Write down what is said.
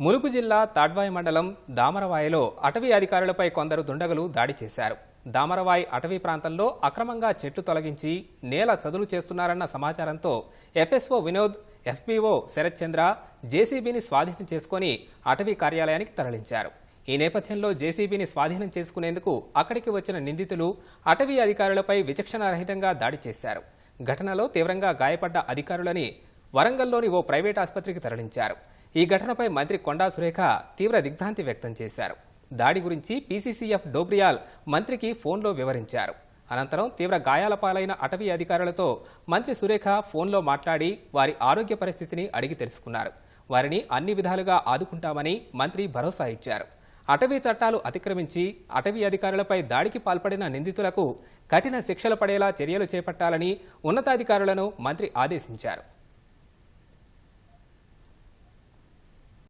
ములుగు జిల్లా తాడ్వాయి మండలం దామరవాయిలో అటవీ అధికారులపై కొందరు దుండగులు దాడి చేశారు. దామరవాయి అటవీ ప్రాంతంలో అక్రమంగా చెట్లు తొలగించి నేల చదులు చేస్తున్నారన్న సమాచారంతో ఎఫ్ఎస్ఓ వినోద్ ఎఫ్పిఓ శరత్ చంద్ర జేసీబీని స్వాధీనం చేసుకుని అటవీ కార్యాలయానికి తరలించారు. ఈ నేపథ్యంలో జేసీబీని స్వాధీనం చేసుకునేందుకు అక్కడికి వచ్చిన నిందితులు అటవీ అధికారులపై విచక్షణారహితంగా దాడి చేశారు. ఘటనలో తీవ్రంగా గాయపడ్డ అధికారులని వరంగల్లోని ఓ ప్రైవేట్ ఆసుపత్రికి తరలించారు. ఈ ఘటనపై మంత్రి కొండా సురేఖ తీవ్ర దిగ్భ్రాంతి వ్యక్తం చేశారు. దాడి గురించి పీసీసీఎఫ్ డోబ్రియాల్ మంత్రికి ఫోన్లో వివరించారు. అనంతరం తీవ్ర గాయాల పాలైన అటవీ అధికారులతో మంత్రి సురేఖ ఫోన్లో మాట్లాడి వారి ఆరోగ్య పరిస్థితిని అడిగి తెలుసుకున్నారు. వారిని అన్ని విధాలుగా ఆదుకుంటామని మంత్రి భరోసా ఇచ్చారు. అటవీ చట్టాలు అతిక్రమించి అటవీ అధికారులపై దాడికి పాల్పడిన నిందితులకు కఠిన శిక్షలు పడేలా చర్యలు చేపట్టాలని ఉన్నతాధికారులను మంత్రి ఆదేశించారు.